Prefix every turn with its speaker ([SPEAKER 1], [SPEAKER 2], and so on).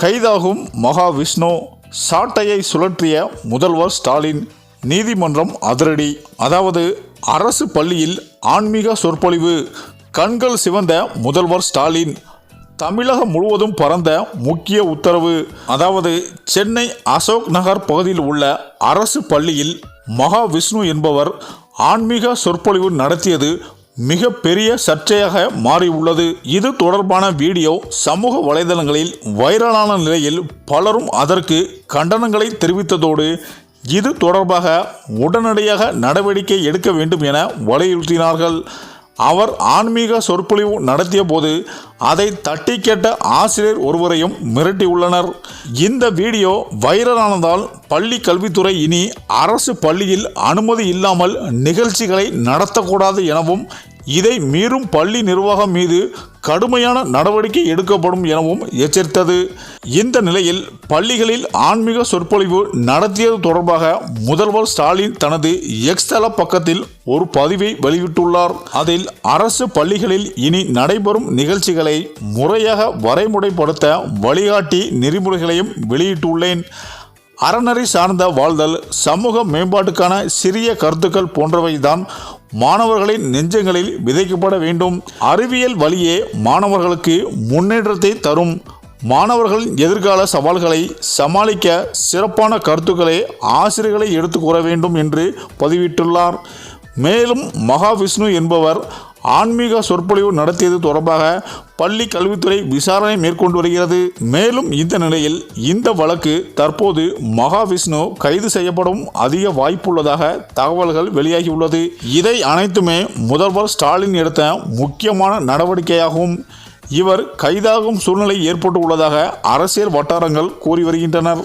[SPEAKER 1] கைதாகும் மகாவிஷ்ணு சாட்டையை சுழற்றிய முதல்வர் ஸ்டாலின் நீதிமன்றம் அதிரடி. அதாவது அரசு பள்ளியில் ஆன்மீக சொற்பொழிவு. கண்கள் சிவந்த முதல்வர் ஸ்டாலின் தமிழகம் முழுவதும் பறந்த முக்கிய உத்தரவு. அதாவது சென்னை அசோக் நகர் பகுதியில் உள்ள அரசு பள்ளியில் மகாவிஷ்ணு என்பவர் ஆன்மீக சொற்பொழிவு நடத்தியது மிக பெரிய சர்ச்சையாக மாறியுள்ளது. இது தொடர்பான வீடியோ சமூக வலைதளங்களில் வைரலான நிலையில் பலரும் அதற்கு கண்டனங்களை தெரிவித்ததோடு இது தொடர்பாக உடனடியாக நடவடிக்கை எடுக்க வேண்டும் என வலியுறுத்தினார்கள். அவர் ஆன்மீக சொற்பொழிவு நடத்திய போது அதை தட்டி கேட்ட ஆசிரியர் ஒருவரையும் மிரட்டியுள்ளனர் இந்த வீடியோ வைரலானதால் பள்ளி கல்வித்துறை இனி அரசு பள்ளியில் அனுமதி இல்லாமல் நிகழ்ச்சிகளை நடத்தக்கூடாது எனவும் இதை மீறும் பள்ளி நிர்வாகம் மீது கடுமையான நடவடிக்கை எடுக்கப்படும் எனவும் எச்சரித்தது. இந்த நிலையில் பள்ளிகளில் ஆன்மீக சொற்பொழிவு நடத்தியது தொடர்பாக முதல்வர் ஸ்டாலின் தனது எக்ஸ்தல பக்கத்தில் ஒரு பதிவை வெளியிட்டுள்ளார். அதில் அரசு பள்ளிகளில் இனி நடைபெறும் நிகழ்ச்சிகளை முறையாக வரைமுறைப்படுத்த வழிகாட்டி நெறிமுறைகளையும் வெளியிட்டுள்ளேன். அறநெறி சார்ந்த வாழ்தல் சமூக மேம்பாட்டுக்கான சிறிய கருத்துக்கள் போன்றவைதான் மாணவர்களின் நெஞ்சங்களில் விதைக்கப்பட வேண்டும். அறிவியல் வழியே மாணவர்களுக்கு முன்னேற்றத்தை தரும். மாணவர்களின் எதிர்கால சவால்களை சமாளிக்க சிறப்பான கருத்துக்களை ஆசிரியர்களை எடுத்து கூற வேண்டும் என்று பதிவிட்டுள்ளார். மேலும் மகாவிஷ்ணு என்பவர் ஆன்மீக சொற்பொழிவு நடத்தியது தொடர்பாக பள்ளி கல்வித்துறை விசாரணை மேற்கொண்டு வருகிறது. மேலும் இந்த நிலையில் இந்த வழக்கு தற்போது மகாவிஷ்ணு கைது செய்யப்படும் அதிக வாய்ப்புள்ளதாக தகவல்கள் வெளியாகியுள்ளது. இதை அனைத்துமே முதல்வர் ஸ்டாலின் எடுத்த முக்கியமான நடவடிக்கையாகும். இவர் கைதாகும் சூழ்நிலை ஏற்பட்டு உள்ளதாக அரசியல் வட்டாரங்கள் கூறி வருகின்றனர்.